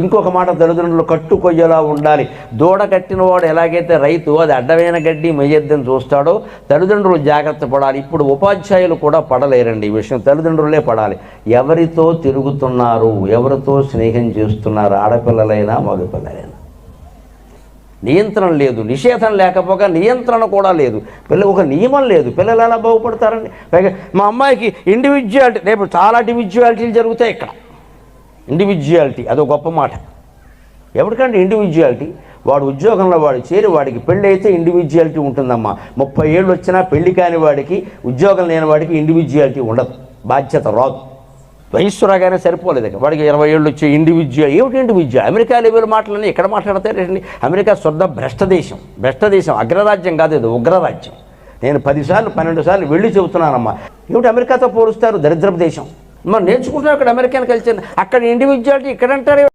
ఇంకొక మాట తల్లిదండ్రులు కట్టుకొయ్యేలా ఉండాలి. దూడ కట్టినవాడు ఎలాగైతే రైతు అది అడ్డమైన గడ్డి మెయ్యద్దని చూస్తాడో తల్లిదండ్రులు జాగ్రత్త పడాలి. ఇప్పుడు ఉపాధ్యాయులు కూడా పడలేరండి ఈ విషయం. తల్లిదండ్రులే పడాలి. ఎవరితో తిరుగుతున్నారు ఎవరితో స్నేహం చేస్తున్నారు ఆడపిల్లలైనా మగపిల్లలైనా? నియంత్రణ లేదు నిషేధం లేకపోగా నియంత్రణ కూడా లేదు. పిల్ల ఒక నియమం లేదు. పిల్లలు ఎలా బాగుపడతారండి? పైగా మా అమ్మాయికి ఇండివిజువాలిటీ రేపు చాలా డివిజువాలిటీలు జరుగుతాయి ఇక్కడ. ఇండివిజువాలిటీ అదో గొప్ప మాట. ఎవరికంటే ఇండివిజువాలిటీ వాడు ఉద్యోగంలో వాడు చేరి వాడికి పెళ్ళి అయితే ఇండివిజువాలిటీ ఉంటుందమ్మా. ముప్పై ఏళ్ళు వచ్చినా పెళ్ళి కాని వాడికి ఉద్యోగం లేని వాడికి ఇండివిజువాలిటీ ఉండదు. బాధ్యత రాదు. వయస్సు రాగానే సరిపోలేదు వాడికి ఇరవై ఏళ్ళు వచ్చే ఇండివిజువల్ ఏమిటి ఇండివిజువల్ అమెరికా లెవెల్ మాటలని ఇక్కడ మాట్లాడతారండి అమెరికా శుద్ధ భ్రష్ట దేశం. భ్రష్ట దేశం అగ్రరాజ్యం కాదు ఇది ఉగ్రరాజ్యం. నేను పదిసార్లు పన్నెండు సార్లు వెళ్ళి చెబుతున్నానమ్మా. ఏమిటి అమెరికాతో పోలుస్తారు? దరిద్రపు దేశం. మరి నేర్చుకుంటున్నాం ఇక్కడ అమెరికన్ కల్చర్ అక్కడ ఇండివిజువాలిటీ ఇక్కడ అంటారు